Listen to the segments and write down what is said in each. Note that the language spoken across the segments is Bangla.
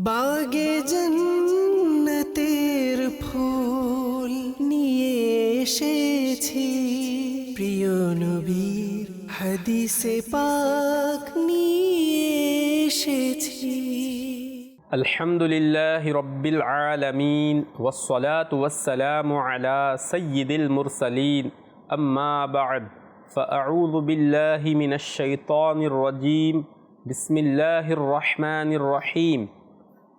বাগে জন্নতের ফুল নিয়ে এসেছি প্রিয় নবীর হাদিসে পাক নিয়ে এসেছি الحمد لله رب العالمين والصلاة والسلام على سيد المرسلين أما بعد فأعوذ بالله من الشيطان الرجيم بسم الله الرحمن الرحيم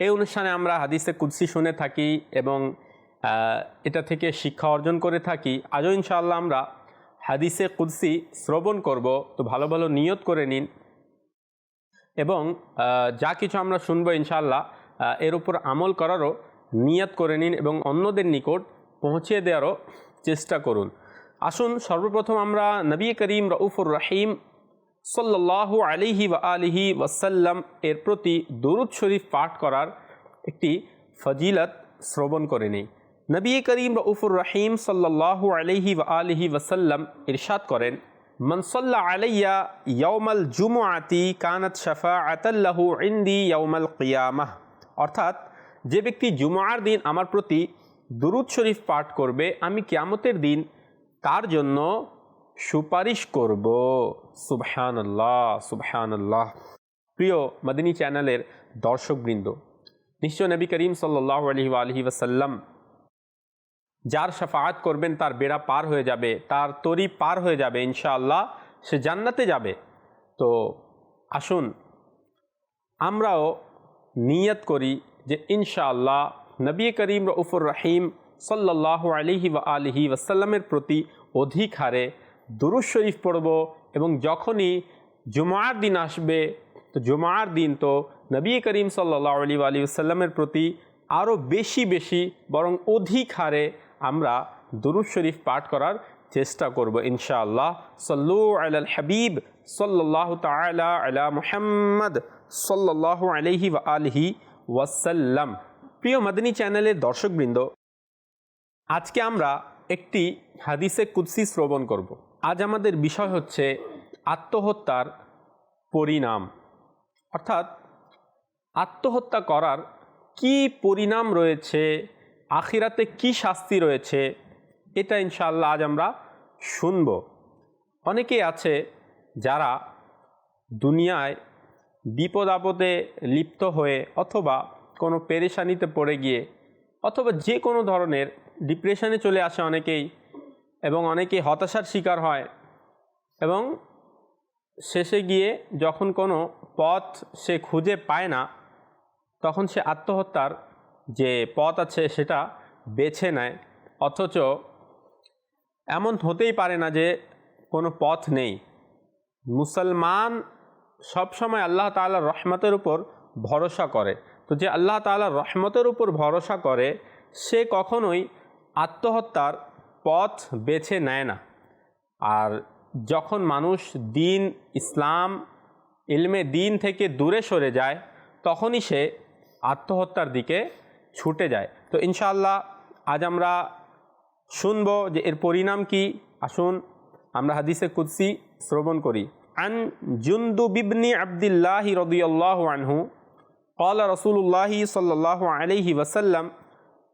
এই অনুষ্ঠানে আমরা হাদিসে কুদ্সি শুনে থাকি এবং এটা থেকে শিক্ষা অর্জন করে থাকি। আজও ইনশাআল্লাহ আমরা হাদিসে কুদ্সি শ্রবণ করব, তো ভালো ভালো নিয়ত করে নিন। এবং যা কিছু আমরা শুনব ইনশাআল্লাহ এর উপর আমল করারও নিয়াত করে নিন এবং অন্যদের নিকট পৌঁছে দেওয়ারও চেষ্টা করুন। আসুন সর্বপ্রথম আমরা নবী করিম রউফুর রহিম সাল্লাহ আলিহি ওয়া আলিহি ওয়াসাল্লাম এর প্রতি দরুদ শরীফ পাঠ করার একটি ফজিলত শ্রবণ করে নিই। নবী করিম রউফুর রহিম সাল্লাহ আলিহি ওয়া আলিহি ওয়াসাল্লাম ইরশাদ করেন মনসল্লা আলাইয়া ইয়ৌমাল জুমুআতি কানাত শাফা আতাল্লাহু ইন্দি ইয়ৌমাল কিয়ামাহ। অর্থাৎ, যে ব্যক্তি জুমুআর দিন আমার প্রতি দুরুদ শরীফ পাঠ করবে, আমি কিয়ামতের দিন তার জন্য সুপারিশ করব। সুবহানাল্লাহ সুবহানাল্লাহ। প্রিয় মদিনী চ্যানেলের দর্শকবৃন্দ, নিশ্চয় নবী করিম সাল্লাহ আলহি আলহি ওসাল্লাম যার শাফাআত করবেন তার বেড়া পার হয়ে যাবে, তার তরি পার হয়ে যাবে ইনশাআল্লাহ, সে জান্নাতে যাবে। তো আসুন, আমরাও নিয়ত করি যে ইনশাআল্লাহ নবী করিম রউফুর রহিম সাল্লাহ আলিহি আলিহি ওয়াসাল্লামের প্রতি অধিক হারে দুরুজ শরীফ পড়ব এবং যখনই জুমার দিন আসবে, তো জুমার দিন তো নবী করিম সাল্লাহ আলী ওসাল্লামের প্রতি আরও বেশি বেশি বরং অধিক হারে আমরা দুরুজ শরীফ পাঠ করার চেষ্টা করব ইনশাআল্লাহ। সল্লু আল হাবিব সাল্লাহ তালা আলা মুহাম্মদ সাল্লাহ আলহি আলহি ওয়াসাল্লাম। প্রিয় মাদানী চ্যানেলের দর্শকবৃন্দ, আজকে আমরা একটি হাদিসে কুৎসি শ্রবণ করব। আজ আমাদের বিষয় হচ্ছে আত্মহত্যার পরিণাম। অর্থাৎ আত্মহত্যা করার কি পরিণাম রয়েছে, আখিরাতে কি শাস্তি রয়েছে, এটা ইনশাল্লাহ আজ আমরা শুনব। অনেকে আছে যারা দুনিয়ায় বিপদ আপদে লিপ্ত হয়ে অথবা কোনো পেরেশানিতে পড়ে গিয়ে অথবা যে কোনো ধরনের ডিপ্রেশনে চলে আসে অনেকেই এবং অনেকেই হতাশার শিকার হয় এবং শেষে গিয়ে যখন কোনো পথ সে খুঁজে পায় না, তখন সে আত্মহত্যার যে পথ আছে সেটা বেছে নেয়। অথচ এমন হতেই পারে না যে কোনো পথ নেই। মুসলমান সবসময় আল্লাহ তাআলার রহমতের উপর ভরসা করে। তো যে আল্লাহ তাআলার রহমতের উপর ভরসা করে, সে কখনোই আত্মহত্যার পথ বেছে নেয় না আর যখন মানুষ দিন ইসলাম ইলমে দিন থেকে দূরে সরে যায় তখনই সে আত্মহত্যার দিকে ছুটে যায় তো ইনশাআল্লাহ আজ আমরা শুনবো যে এর পরিণাম কি আসুন আমরা হাদিসে কুদ্সি শ্রবণ করি আন জুন্দু বিবনি আবদুল্লাহ রদিয়াল্লাহু আনহু قال رسول الله صلى الله عليه وسلم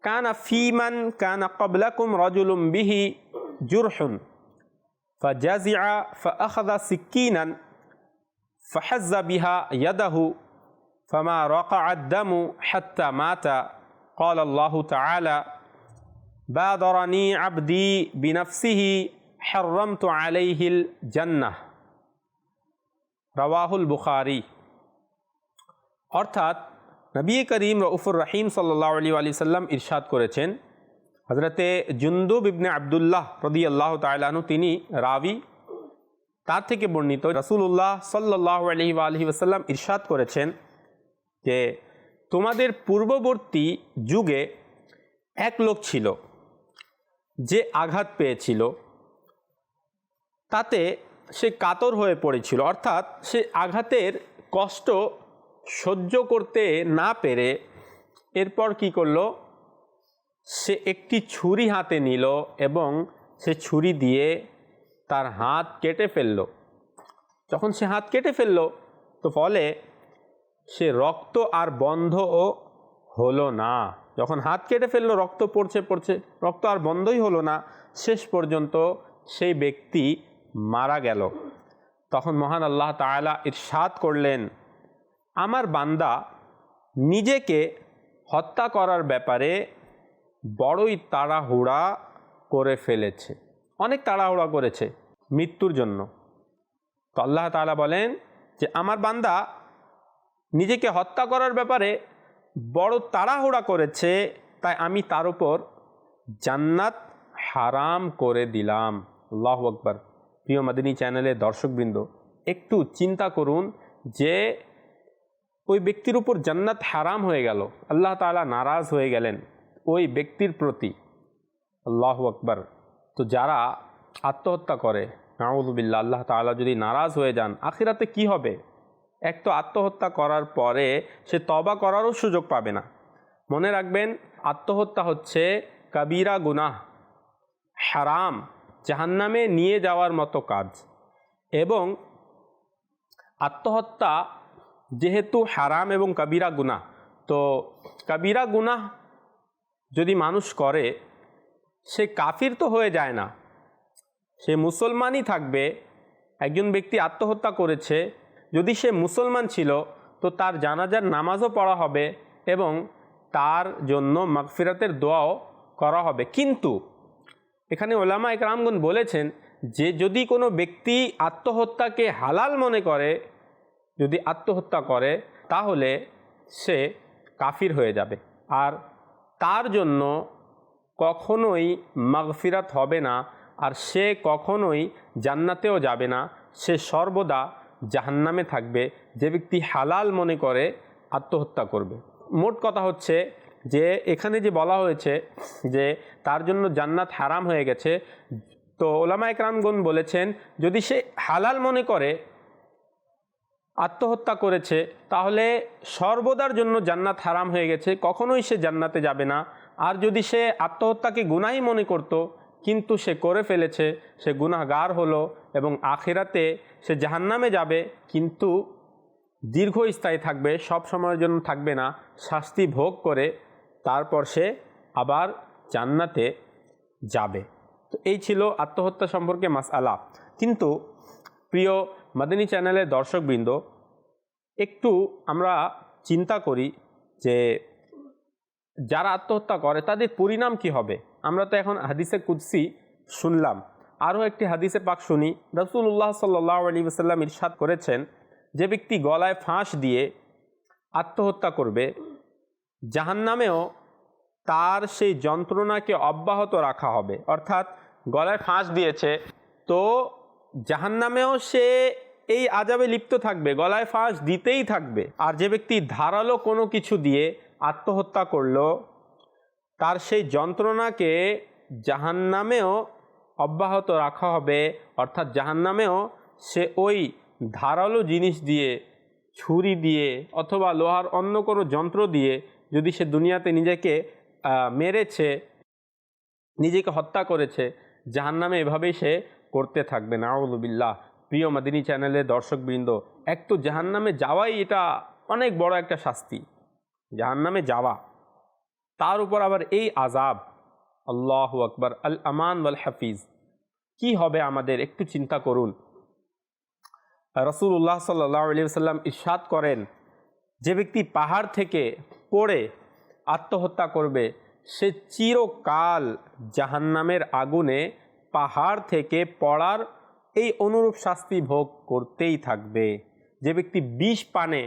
كان في من كان قبلكم رجل به جرح فجزع فأخذ سكينا فحز بها يده فما رقع الدم حتى مات قال الله تعالى بادرني عبدي بنفسه حرمت عليه الجنة رواه البخاري অর্থাৎ নবী করিম রউফুর রহিম সাল্লাহ আলী সাল্লাম ইরশাদ করেছেন হজরতে জুন্দুব ইবনে আবদুল্লাহ রদি আল্লাহ তালাহু তিনি রাবি, তার থেকে বর্ণিত রসুল্লাহ সাল্লাহ আলহি আলহি ওসাল্লাম ইরশাদ করেছেন যে, তোমাদের পূর্ববর্তী যুগে এক লোক ছিল যে আঘাত পেয়েছিল, তাতে সে কাতর হয়ে পড়েছিল, অর্থাৎ সে আঘাতের কষ্ট সহ্য করতে না পেরে এরপর কি করল? সে একটি ছুরি হাতে নিল এবং সে ছুরি দিয়ে তার হাত কেটে ফেলল। যখন সে হাত কেটে ফেলল, তো ফলে সে রক্ত আর বন্ধও হলো না। যখন হাত কেটে ফেলল, রক্ত পড়ছে পড়ছে, রক্ত আর বন্ধই হলো না। শেষ পর্যন্ত সেই ব্যক্তি মারা গেল। তখন মহান আল্লাহ তাআলা ইরশাদ করলেন আমার বান্দা নিজেকে হত্যা করার ব্যাপারে বড়ই তাড়াহুড়া করে ফেলেছে। অনেক তাড়াহুড়া করেছে মৃত্যুর জন্য। তো আল্লাহ তালা বলেন যে, আমার বান্দা নিজেকে হত্যা করার ব্যাপারে বড় তাড়াহুড়া করেছে, তাই আমি তার উপর জান্নাত হারাম করে দিলাম। আল্লাহ আকবর। প্রিয় মাদিনী চ্যানেলের দর্শকবৃন্দ, একটু চিন্তা করুন যে ওই ব্যক্তির উপর জান্নাত হারাম হয়ে গেল। আল্লাহ তাআলা নারাজ হয়ে গেলেন ওই ব্যক্তির প্রতি। আল্লাহ আকবর। তো যারা আত্মহত্যা করে নাউজুবিল্লা আল্লাহ তাআলা যদি নারাজ হয়ে যান, আখিরাতে কি হবে? এক তো আত্মহত্যা করার পরে সে তবা করারও সুযোগ পাবে না। মনে রাখবেন, আত্মহত্যা হচ্ছে কাবিরা গুনাহ, হারাম, জাহান্নামে নিয়ে যাওয়ার মতো কাজ। এবং আত্মহত্যা যেহেতু হারাম এবং কাবিরা গুনাহ, তো কাবিরা গুনাহ যদি মানুষ করে, সে কাফির তো হয়ে যায় না। সে মুসলমানই থাকবে, একজন ব্যক্তি আত্মহত্যা করেছে, যদি সে মুসলমান ছিল, তো তার জানাজার নামাজও পড়া হবে এবং তার জন্য মাগফিরাতের দোয়াও করা হবে। কিন্তু এখানে ওলামা একরামগুন বলেছেন, যে যদি কোনো ব্যক্তি আত্মহত্যাকে হালাল মনে করে যদি আত্মহত্যা করে, তাহলে সে কাফির হয়ে যাবে। আর তার জন্য কখনোই মাগফিরাত হবে না, আর সে কখনোই জান্নাতেও যাবে না। সে সর্বদা জাহান্নামে থাকবে। যে ব্যক্তি হালাল মনে করে, আত্মহত্যা করবে। মোট কথা হচ্ছে যে, এখানে যে বলা হয়েছে যে, তার জন্য জান্নাত হারাম হয়ে গেছে, তো ওলামা একরামগণ বলেছেন, যদি সে হালাল মনে করে আত্মহত্যা করেছে, তাহলে সর্বদার জন্য জান্নাত হারাম হয়ে গেছে, কখনোই সে জান্নাতে যাবে না। আর যদি সে আত্মহত্যাকে গুনাহি মনে করত, কিন্তু সে করে ফেলেছে, সে গুনাহগার হলো এবং আখেরাতে সে জাহান্নামে যাবে, কিন্তু দীর্ঘস্থায়ী থাকবে, সব সময়ের জন্য থাকবে না, শাস্তি ভোগ করে, তারপর সে আবার জান্নাতে যাবে। তো এই ছিল আত্মহত্যা সম্পর্কে মাসআলা। কিন্তু প্রিয় মাদিনী চ্যানেলের দর্শকবৃন্দ, একটু আমরা চিন্তা করি যে যারা আত্মহত্যা করে তাদের পরিণাম কি হবে? আমরা তো এখন হাদিসে কুদ্সি শুনলাম। আরও একটি হাদিসে পাক শুনি। রসুল্লাহ সাল্লাহ আলী ওসাল্লাম ইরশাদ করেছেন, যে ব্যক্তি গলায় ফাঁস দিয়ে আত্মহত্যা করবে, জাহান্নামেও তার সেই যন্ত্রণাকে অব্যাহত রাখা হবে। অর্থাৎ গলায় ফাঁস দিয়েছে, তো জাহান্নামেও সে এই আজাবে লিপ্ত থাকবে, গলায় ফাঁস দিতেই থাকবে। আর যে ব্যক্তি ধারালো কোনো কিছু দিয়ে আত্মহত্যা করল, তার সেই যন্ত্রণাকে জাহান্নামেও অব্যাহত রাখা হবে। অর্থাৎ জাহান্নামেও সে ওই ধারালো জিনিস দিয়ে, ছুরি দিয়ে অথবা লোহার অন্য কোনো যন্ত্র দিয়ে যদি সে দুনিয়াতে নিজেকে মেরেছে, নিজেকে হত্যা করেছে, জাহান্নামে এভাবেই সে করতে থাকবে নাউলুবিল্লাহ প্রিয় মাদিনী চ্যানেলের দর্শকবৃন্দ, এক তো জাহান্নামে যাওয়াই এটা অনেক বড় একটা শাস্তি। জাহান্নামে যাওয়া। তার উপর আবার এই আজাব আল্লাহ আকবর। আল আমান ওয়াল হাফিজ। কি হবে আমাদের? একটু চিন্তা করুন। রসুল্লাহ সাল্লাহ আলী সাল্লাম ইরশাদ করেন, যে ব্যক্তি পাহাড় থেকে পড়ে আত্মহত্যা করবে, সে চিরকাল জাহান্নামের আগুনে পাহাড় থেকে পড়ার এই অনুরূপ শাস্তি ভোগ করতেই থাকবে। যে ব্যক্তি বিষ পানে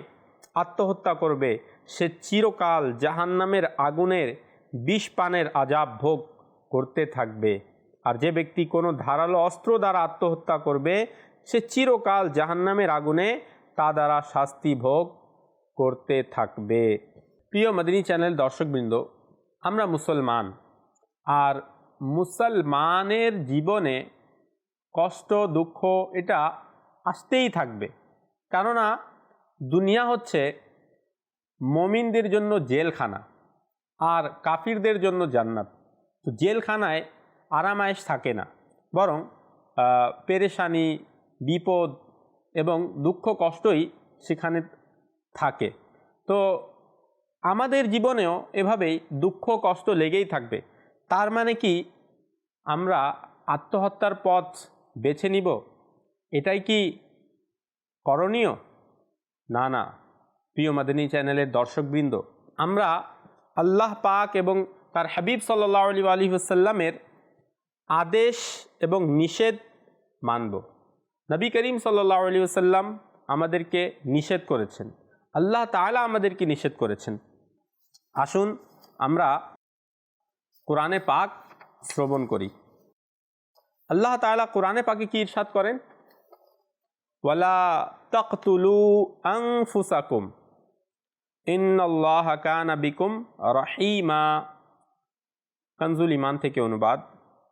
আত্মহত্যা করবে, সে চিরকাল জাহান্নামের আগুনের বিষ পানের আজাব ভোগ করতে থাকবে। আর যে ব্যক্তি কোনো ধারালো অস্ত্র দ্বারা আত্মহত্যা করবে, সে চিরকাল জাহান্নামের আগুনে তা দ্বারা শাস্তি ভোগ করতে থাকবে। প্রিয় মাদিনী চ্যানেল দর্শকবৃন্দ, আমরা মুসলমান। আর মুসলমানের জীবনে কষ্ট, দুঃখ, এটা আসতেই থাকবে। কেননা দুনিয়া হচ্ছে মমিনদের জন্য জেলখানা আর কাফিরদের জন্য জান্নাত। তো জেলখানায় আরামায়েশ থাকে না। বরং পেরেশানি, বিপদ এবং দুঃখ, কষ্টই সেখানে থাকে। তো আমাদের জীবনেও এভাবেই দুঃখ, কষ্ট লেগেই থাকবে। তার মানে কি? আমরা আত্মহত্যার পথ বেছে নিব। এটাই কি করণীয়? না না। প্রিয় মাদিনী চ্যানেলের দর্শকবৃন্দ, আমরা আল্লাহ পাক এবং তার হাবিব সাল্লাহ আলী আলী আদেশ এবং নিষেধ মানব। নবী করিম সাল্লাহ আলী আসাল্লাম আমাদেরকে নিষেধ করেছেন। আল্লাহ তাআলা আমাদেরকে নিষেধ করেছেন। আসুন আমরা কোরআনে পাক শ্রবণ করি। আল্লাহ তাআলা কোরআনে পাকে কি ইরশাদ করেন? ওয়ালা তাকতুলু কানা বিকুম রহিমা। কানজুল ইমান থেকে অনুবাদ।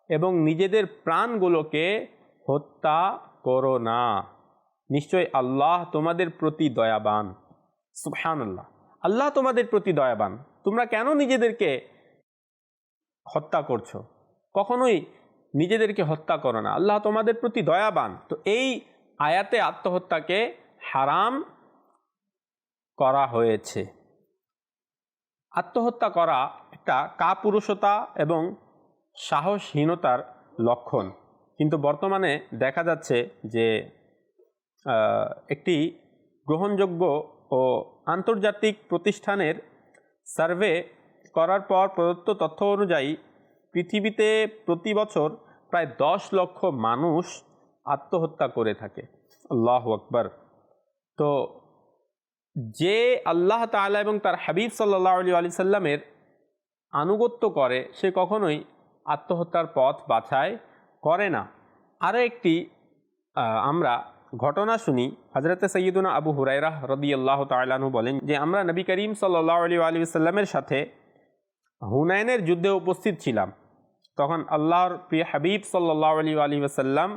এবং নিজেদের প্রাণগুলোকে হত্যা করো না। নিশ্চয় আল্লাহ তোমাদের প্রতি দয়াবান। সুবহান আল্লাহ আল্লাহ তোমাদের প্রতি দয়াবান। তোমরা কেন নিজেদেরকে হত্যা করছ। কখনোই নিজেদেরকে হত্যা করো না। আল্লাহ তোমাদের প্রতি দয়াবান। তো এই আয়াতে আত্মহত্যাকে হারাম করা হয়েছে। আত্মহত্যা করা একটা কাপুরুষতা এবং সাহসহীনতার লক্ষণ। কিন্তু বর্তমানে দেখা যাচ্ছে যে একটি গ্রহণযোগ্য ও আন্তর্জাতিক প্রতিষ্ঠানের সার্ভে করার পর প্রদত্ত তথ্য অনুযায়ী পৃথিবীতে প্রতি বছর প্রায় দশ লক্ষ মানুষ আত্মহত্যা করে থাকে। আল্লাহ আকবর। তো যে আল্লাহ তাআলা এবং তার হাবিব সাল্লাহ আলী আলি সাল্লামের আনুগত্য করে, সে কখনোই আত্মহত্যার পথ বাছাই করে না। আরও একটি আমরা ঘটনা শুনি। হজরতে সৈয়দুনা আবু হুরাইরাহ রদি আল্লাহ তালাহু বলেন যে, আমরা নবী করিম সাল্লাহ আলী আলী সাল্লামের সাথে হুনায়নের যুদ্ধে উপস্থিত ছিলাম। তখন আল্লাহর প্রিয় হাবিব সাল্লাহ আলী আলী ওসাল্লাম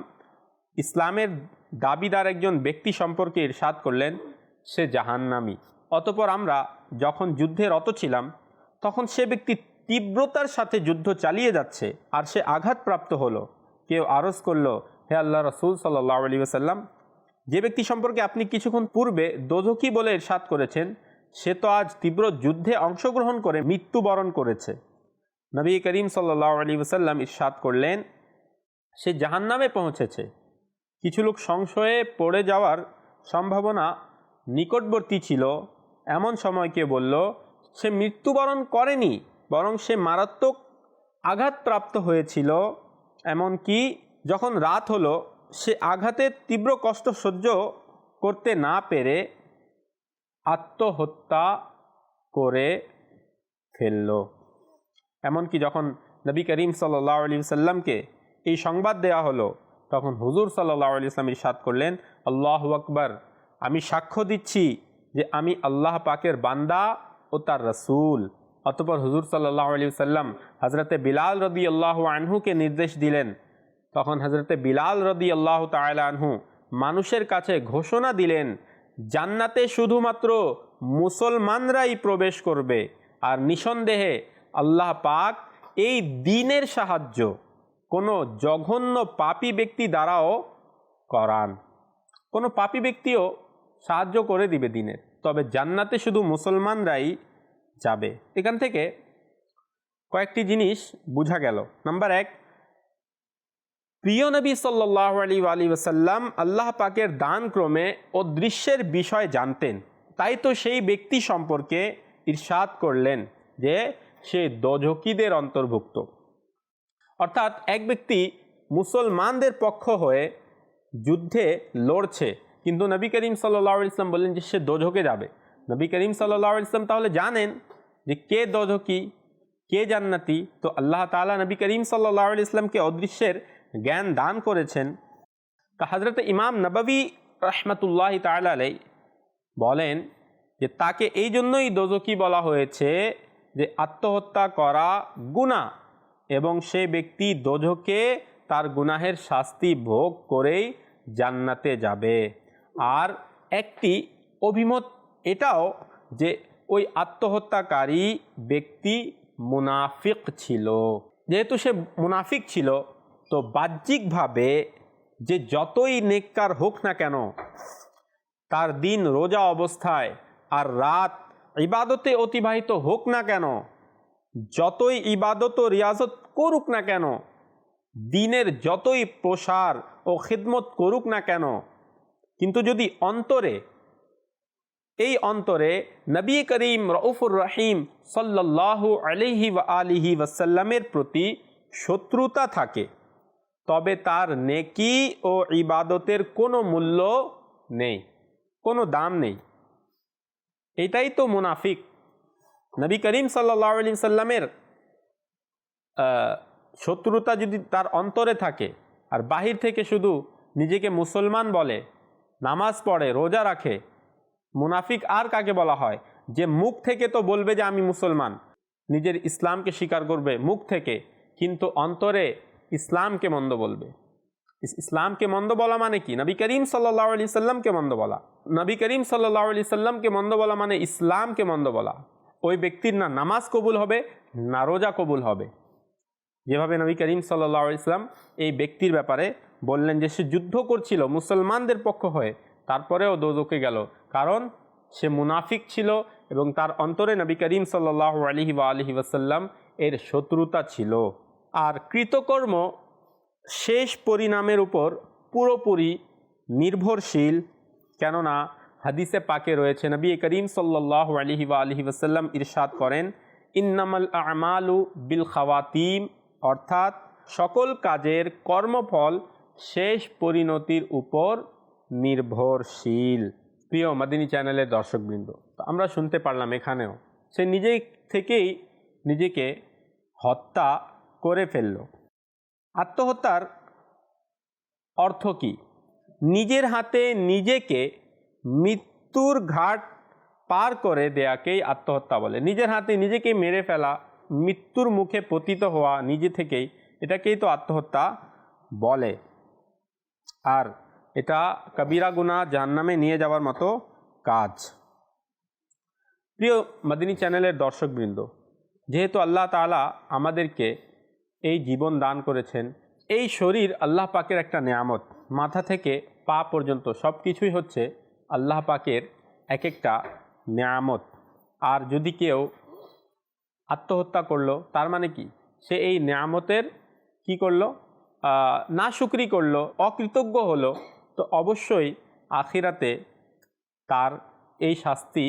ইসলামের দাবিদার একজন ব্যক্তি সম্পর্কে ইরশাদ করলেন, সে জাহান্নামি। অতপর আমরা যখন যুদ্ধে রত ছিলাম, তখন সে ব্যক্তি তীব্রতার সাথে যুদ্ধ চালিয়ে যাচ্ছে আর সে আঘাতপ্রাপ্ত হলো। কেউ আরজ করল, হে আল্লাহ রসুল সাল্লাহ আলী ওসাল্লাম যে ব্যক্তি সম্পর্কে আপনি কিছুক্ষণ পূর্বে দোজকি বলে ইরশাদ করেছেন সে তো আজ তীব্র যুদ্ধে অংশগ্রহণ করে মৃত্যুবরণ করেছে। নবী করিম সাল্লাহ আলী ওসাল্লাম ইরশাদ করলেন, সে জাহান্নামে পৌঁছেছে। কিছু লোক সংশয়ে পড়ে যাওয়ার সম্ভাবনা নিকটবর্তী ছিল। এমন সময়কে বলল, সে মৃত্যুবরণ করেনি, বরং সে মারাত্মক আঘাতপ্রাপ্ত হয়েছিল। এমনকি যখন রাত হলো, সে আঘাতের তীব্র কষ্ট সহ্য করতে না পেরে আত্মহত্যা করে ফেলল। এমনকি যখন নবী করিম সাল্লাহ আলী সাল্লামকে এই সংবাদ দেওয়া হলো, তখন হুজুর সাল্লাহ আলি ইসলাম ইরশাদ করলেন, আল্লাহ আকবর, আমি সাক্ষ্য দিচ্ছি যে আমি আল্লাহ পাকের বান্দা ও তার রসুল। অতপর হুজুর সাল্লাহ আলী সাল্লাম হজরতে বিলাল রদি আল্লাহ আনহুকে নির্দেশ দিলেন। তখন হজরতে বিলাল রদি আল্লাহ তালা আনহু মানুষের কাছে ঘোষণা দিলেন জান্নাতে শুধুমাত্র মুসলমানরাই প্রবেশ করবে আর নিঃসন্দেহে আল্লাহ পাক এই দিনের সাহায্য কোনো জঘন্য পাপী ব্যক্তি দ্বারাও করান। কোনো পাপী ব্যক্তিও সাহায্য করে দিবে দিনের। তবে জান্নাতে শুধু মুসলমানরাই যাবে। এখান থেকে কয়েকটি জিনিস বোঝা গেল। নাম্বার এক প্রিয় নবী সাল্লাহ আলী আলী ওসাল্লাম আল্লাহ পাকের দান ক্রমে ও দৃশ্যের বিষয় জানতেন। তাই তো সেই ব্যক্তি সম্পর্কে ইরশাদ করলেন যে সে দোজকিদের অন্তর্ভুক্ত। অর্থাৎ এক ব্যক্তি মুসলমানদের পক্ষ হয়ে যুদ্ধে লড়ছে, কিন্তু নবী করিম সাল্লাহ ইসলাম বললেন যে সে দোঝকে যাবে। নবী করিম সাল্লাহ ইসলাম তাহলে জানেন যে কে দোঝকি কে জান্নাতি? তো আল্লাহ তালা নবী করিম সাল্লাহ ইসলামকে অদৃশ্যের জ্ঞান দান করেছেন। তা হজরত ইমাম নববী রহমতুল্লাহ তালাই বলেন যে তাকে এই জন্যই দোজকি বলা হয়েছে যে আত্মহত্যা করা গুণা এবং সে ব্যক্তি দোজকে তার গুনাহের শাস্তি ভোগ করেই জান্নাতে যাবে। আর একটি অভিমত এটাও যে ওই আত্মহত্যাকারী ব্যক্তি মুনাফিক ছিল। যেহেতু সে মুনাফিক ছিল তো বাহ্যিকভাবে যে যতই নেককার হোক না কেন, তার দিন রোজা অবস্থায় আর রাত ইবাদতে অতিবাহিত হোক না কেন, যতই ইবাদত ও রিয়াজত করুক না কেন, দিনের যতই প্রসার ও খিদমত করুক না কেন, কিন্তু যদি অন্তরে, এই অন্তরে নবী করিম রউফুর রহিম সাল্লাল্লাহু আলিহি আলিহি ওয়াসাল্লামের প্রতি শত্রুতা থাকে তবে তার নেকি ও ইবাদতের কোনো মূল্য নেই, কোনো দাম নেই। এটাই তো মুনাফিক। নবী করিম সাল্লাহ আলি সাল্লামের শত্রুতা যদি তার অন্তরে থাকে আর বাহির থেকে শুধু নিজেকে মুসলমান বলে, নামাজ পড়ে, রোজা রাখে, মুনাফিক আর কাকে বলা হয়? যে মুখ থেকে তো বলবে যে আমি মুসলমান, নিজের ইসলামকে স্বীকার করবে মুখ থেকে, কিন্তু অন্তরে ইসলামকে মন্দ বলবে। ইস- ইসলামকে মন্দ বলা মানে কি? নবী করিম সাল্লাহ আলি সাল্লামকে মন্দ বলা। নবী করিম সাল্লাহ আলি সাল্লামকে মন্দ বলা মানে ইসলামকে মন্দ বলা। ওই ব্যক্তির না নামাজ কবুল হবে, না রোজা কবুল হবে। যেভাবে নবী করিম সাল্লাহ ইসলাম এই ব্যক্তির ব্যাপারে বললেন যে, সে যুদ্ধ করছিল মুসলমানদের পক্ষ হয়ে, তারপরেও দোজকে গেল। কারণ সে মুনাফিক ছিল এবং তার অন্তরে নবী করিম সাল্লাহ আলহি বা আলহি ওয়াসাল্লাম এর শত্রুতা ছিল। আর কৃতকর্ম শেষ পরিণামের উপর পুরোপুরি নির্ভরশীল, কেননা হাদিসে পাকে রয়েছে, নবী করিম সাল্লাহ আলহি বা আলহি ওসাল্লাম ইরশাদ করেন, ইন্নামাল আমালু বিল খাওয়াতিম অর্থাৎ সকল কাজের কর্মফল শেষ পরিণতির উপর নির্ভরশীল। প্রিয় মাদিনী চ্যানেলের দর্শকবৃন্দ, তো আমরা শুনতে পারলাম এখানেও, সে নিজে থেকেই নিজেকে হত্যা করে ফেলল। আত্মহত্যার অর্থ কি? নিজের হাতে নিজেকে মৃত্যুর ঘাট পার করে দেয়াকেই আত্মহত্যা বলে। নিজের হাতে নিজেকে মেরে ফেলা, মৃত্যুর মুখে পতিত হওয়া নিজে থেকেই এটাকেই তো আত্মহত্যা বলে। আর এটা কবিরা গুণা জাহান্নামে নিয়ে যাওয়ার মতো কাজ। প্রিয় মদিনী চ্যানেলের দর্শকবৃন্দ, যেহেতু আল্লাহ তাআলা আমাদেরকে এই জীবন দান করেছেন। এই শরীর আল্লাহ পাকের একটা নেয়ামত। মাথা থেকে পা পর্যন্ত সব কিছুই হচ্ছে আল্লাহ পাকের এক একটা নেয়ামত। আর যদি কেউ আত্মহত্যা করল, তার মানে কি? সে এই নেয়ামতের কি করল? না শুকরি করল, অকৃতজ্ঞ হলো, তো অবশ্যই আখিরাতে তার এই শাস্তি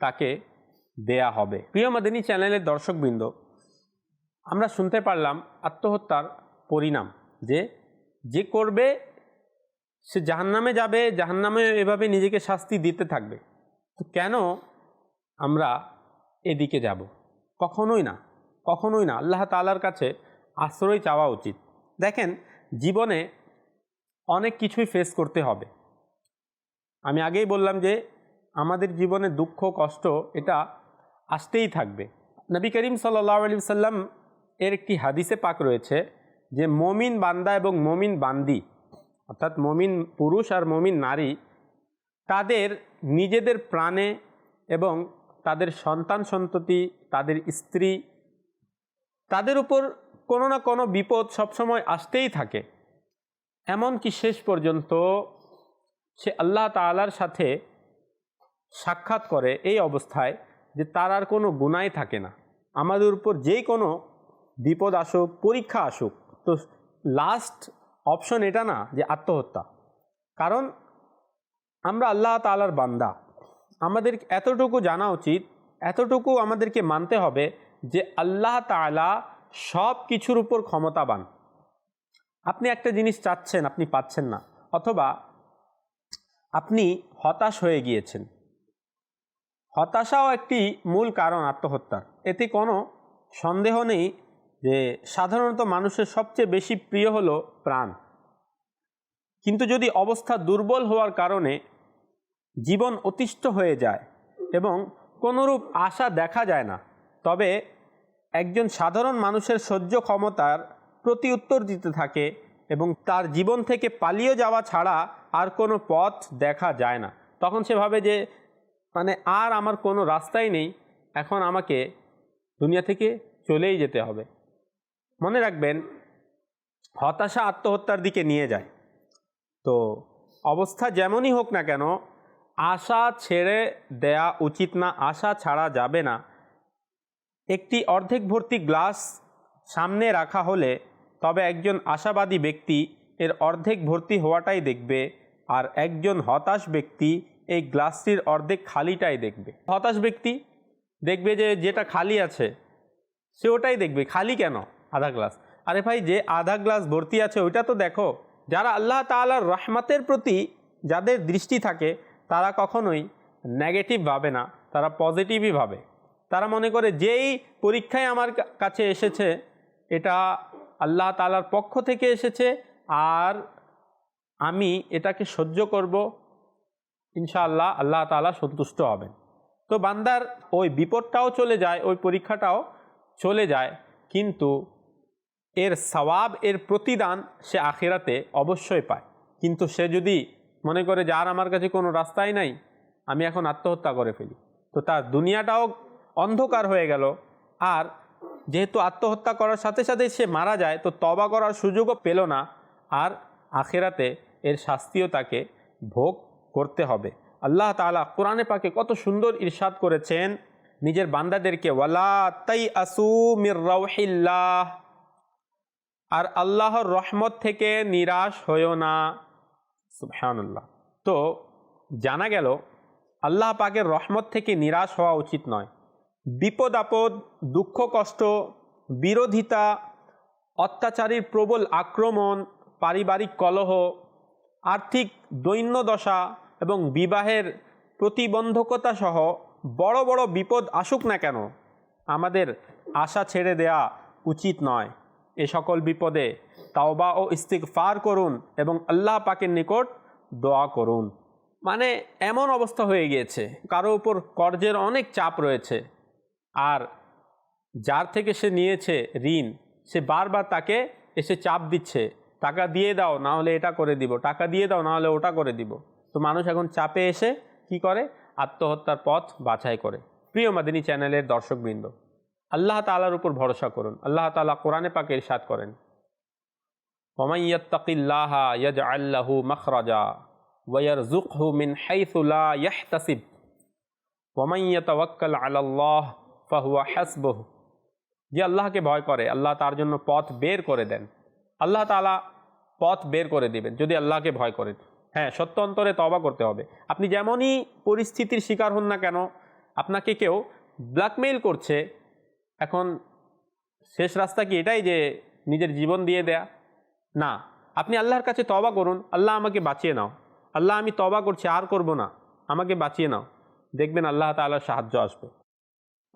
তাকে দেয়া হবে। প্রিয় মাদিনী চ্যানেলের দর্শকবৃন্দ আমরা শুনতে পারলাম আত্মহত্যার পরিণাম যে যে করবে, সে জাহান্নামে যাবে, জাহান্নামে এভাবে নিজেকে শাস্তি দিতে থাকবে। তো কেন আমরা এদিকে যাব? কখনোই না কখনোই না। আল্লাহ তালার কাছে আশ্রয় চাওয়া উচিত। দেখেন, জীবনে অনেক কিছুই ফেস করতে হবে। আমি আগেই বললাম যে আমাদের জীবনে দুঃখ, কষ্ট এটা আসতেই থাকবে। নবী করিম সাল্লাহ আলি সাল্লাম এর একটি হাদিসে পাক রয়েছে যে মমিন বান্দা এবং মমিন বান্দি, অর্থাৎ মমিন পুরুষ আর মমিন নারী, তাদের নিজেদের প্রাণে এবং তাদের সন্তান সন্ততি, তাদের স্ত্রী, তাদের উপর কোনো না কোনো বিপদ সবসময় আসতেই থাকে। এমনকি শেষ পর্যন্ত সে আল্লাহ তালার সাথে সাক্ষাৎ করে এই অবস্থায় যে তার আর কোনো গুণাই থাকে না। আমাদের উপর যে কোনো বিপদ আসুক, পরীক্ষা আসুক, তো লাস্ট অপশন এটা না যে আত্মহত্যা। কারণ আমরা আল্লাহ তালার বান্দা। আমাদের এতটুকু জানা উচিত, এতটুকু আমাদেরকে মানতে হবে যে আল্লাহ তালা সব কিছুর উপর ক্ষমতাবান। আপনি একটা জিনিস চাচ্ছেন, আপনি পাচ্ছেন না, অথবা আপনি হতাশ হয়ে গিয়েছেন। হতাশাও একটি মূল কারণ আত্মহত্যার। এতে কোনো সন্দেহ নেই যে সাধারণত মানুষের সবচেয়ে বেশি প্রিয় হলো প্রাণ। কিন্তু যদি অবস্থা দুর্বল হওয়ার কারণে জীবন অতিষ্ঠ হয়ে যায় এবং কোনোরূপ আশা দেখা যায় না, তবে একজন সাধারণ মানুষের সহ্য ক্ষমতার প্রতি উত্তর দিতে থাকে এবং তার জীবন থেকে পালিয়ে যাওয়া ছাড়া আর কোনো পথ দেখা যায় না। তখন সে ভাবে যে মানে আর আমার কোনো রাস্তাই নেই, এখন আমাকে দুনিয়া থেকে চলেই যেতে হবে। মনে রাখবেন, হতাশা আত্মহত্যার দিকে নিয়ে যায়। তো অবস্থা যেমনই হোক না কেন, আশা ছেড়ে দেয়া উচিত না, আশা ছাড়া যাবে না। একটি অর্ধেক ভর্তি গ্লাস সামনে রাখা হলে তবে একজন আশাবাদী ব্যক্তি এর অর্ধেক ভর্তি হওয়াটাই দেখবে আর একজন হতাশ ব্যক্তি এই গ্লাসটির অর্ধেক খালিটাই দেখবে। হতাশ ব্যক্তি দেখবে যে যেটা খালি আছে, সে ওটাই দেখবে। খালি কেন? আধা গ্লাস। আরে ভাই, যে আধা গ্লাস ভর্তি আছে, ওইটা তো দেখো। যারা আল্লাহ তাআলার রহমতের প্রতি যাদের দৃষ্টি থাকে, তারা কখনোই নেগেটিভ ভাবে না, তারা পজিটিভই ভাবে। তারা মনে করে, যেই পরীক্ষায় আমার কাছে এসেছে, এটা আল্লাহ তাআলার পক্ষ থেকে এসেছে, আর আমি এটাকে সহ্য করব, ইনশাআল্লাহ আল্লাহ তাআলা সন্তুষ্ট হবেন। তো বান্দার ওই বিপদটাও চলে যায়, ওই পরীক্ষাটাও চলে যায়, কিন্তু এর সওয়াব, এর প্রতিদান সে আখেরাতে অবশ্যই পায়। কিন্তু সে যদি মনে করে যে আর আমার কাছে কোনো রাস্তাই নাই, আমি এখন আত্মহত্যা করে ফেলি। তো তার দুনিয়াটাও অন্ধকার হয়ে গেল। আর যেহেতু আত্মহত্যা করার সাথে সাথে সে মারা যায়, তো তবা করার সুযোগও পেল না। আর আখেরাতে এর শাস্তিও তাকে ভোগ করতে হবে। আল্লাহ তাআলা কোরআনে পাকে কত সুন্দর ইরশাদ করেছেন। নিজের বান্দাদেরকে, ওয়ালা তাই আসু মির রৌহিল্লাহ আর আল্লাহর রহমত থেকে নিরাশ হয়েও না। সুবহানাল্লাহ। তো জানা গেল, আল্লাহ পাকের রহমত থেকে নিরাশ হওয়া উচিত নয়। বিপদ আপদ, দুঃখ কষ্ট, বিরোধিতা, অত্যাচারীর প্রবল আক্রমণ, পারিবারিক কলহ, আর্থিক দৈন্যদশা এবং বিবাহের প্রতিবন্ধকতা সহ বড় বড় বিপদ আসুক না কেন, আমাদের আশা ছেড়ে দেয়া উচিত নয়। এ সকল বিপদে তাওবা ও ইস্তিগফার করুন এবং আল্লাহ পাকের নিকট দোয়া করুন। মানে এমন অবস্থা হয়ে গিয়েছে, কারও উপর কর্জের অনেক চাপ রয়েছে। আর যার থেকে সে নিয়েছে ঋণ, সে বারবার তাকে এসে চাপ দিচ্ছে, টাকা দিয়ে দাও, না হলে এটা করে দিব, টাকা দিয়ে দাও, না হলে ওটা করে দিব। তো মানুষ এখন চাপে এসে কি করে? আত্মহত্যার পথ বাছাই করে। প্রিয় মাদিনী চ্যানেলের দর্শকবৃন্দ আল্লাহ তাআলার উপর ভরসা করুন। আল্লাহ তালা কোরআনে পাকে ইরশাদ করেন। ওমাইয়াত্তাকিল্লাহা ইয়াজআল লাহু মাখরাজা ওয়া ইয়ারযুকহু মিন হাইথু লা ইয়াহতাসিব। ওয়ামান ইয়াতাওয়াক্কাল আলাল্লাহ ফাহুয়া হাসবুহ। যে আল্লাহকে ভয় করে, আল্লাহ তার জন্য পথ বের করে দেন। আল্লাহ তাআলা পথ বের করে দেবেন, যদি আল্লাহকে ভয় করেন। হ্যাঁ সত্য অন্তরে তবা করতে হবে। আপনি যেমনই পরিস্থিতির শিকার হন না কেন, আপনাকে কেউ ব্ল্যাকমেইল করছে এখন শেষ রাস্তা কি এটাই যে নিজের জীবন দিয়ে দেয়া? না। আপনি আল্লাহর কাছে তবা করুন। আল্লাহ আমাকে বাঁচিয়ে নাও। আল্লাহ আমি তবা করছি, আর করব না। আমাকে বাঁচিয়ে নাও। দেখবেন আল্লাহ তাআলার সাহায্য আসবে।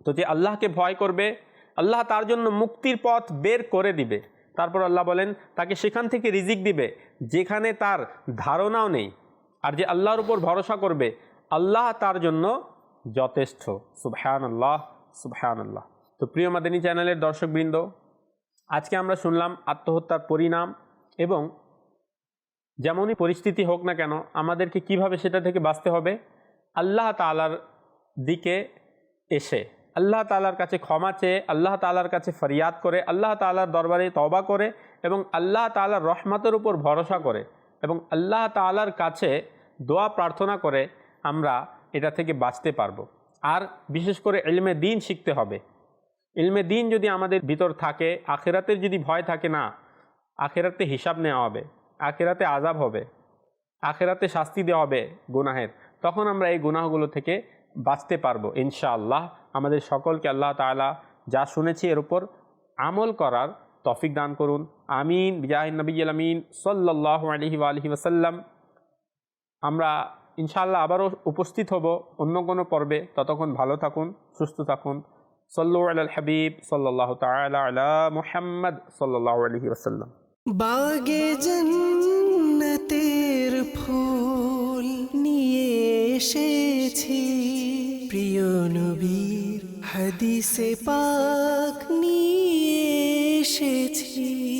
তো যে আল্লাহকে ভয় করবে, আল্লাহ তার জন্য মুক্তির পথ বের করে দিবে। তারপর আল্লাহ বলেন, তাকে সেখান থেকে রিজিক দিবে, যেখানে তার ধারণাও নেই। আর যে আল্লাহর উপর ভরসা করবে, আল্লাহ তার জন্য যথেষ্ট। সুবহান আল্লাহ সুবহান আল্লাহ তো প্রিয় মাদানী চ্যানেলের দর্শকবৃন্দ, আজকে আমরা শুনলাম আত্মহত্যার পরিণাম এবং যেমনই পরিস্থিতি হোক না কেন আমাদেরকে কীভাবে সেটা থেকে বাঁচতে হবে, আল্লাহ তালার দিকে এসে, আল্লাহ তালার কাছে ক্ষমা চেয়ে, আল্লাহ তালার কাছে ফরিয়াদ করে, আল্লাহ তালার দরবারে তবা করে এবং আল্লাহ তালার রহমতের উপর ভরসা করে এবং আল্লাহ তালার কাছে দোয়া প্রার্থনা করে আমরা এটা থেকে বাঁচতে পারব। আর বিশেষ করে এলমে দিন শিখতে হবে। ইলমে দিন যদি আমাদের ভিতর থাকে আখেরাতের যদি ভয় থাকে, না, আখেরাতে হিসাব নেওয়া হবে, আখেরাতে আজাব হবে, আখেরাতে শাস্তি দেওয়া হবে গুনাহের, তখন আমরা এই গুনাহগুলো থেকে বাঁচতে পারব, ইনশাআল্লাহ। আমাদের সকলকে আল্লাহ তাআলা যা শুনেছি এর উপর আমল করার তফিক দান করুন। আমিন। বিজাহিন নবী আমিন। সাল্লাহ আলহি আলহি ওসাল্লাম আমরা ইনশাআল্লাহ আবারও উপস্থিত হব অন্য কোনো পর্বে। ততক্ষণ ভালো থাকুন, সুস্থ থাকুন। সল্লু আল হাবিব সাল্লাহ তালা আলা মুহাম্মদ সাল্লাহ আলহি ওসাল্লাম বাগে জন্নতের ফুল নিয়ে এসেছি প্রিয় নবীর হাদিসে পাক নিয়ে এসেছি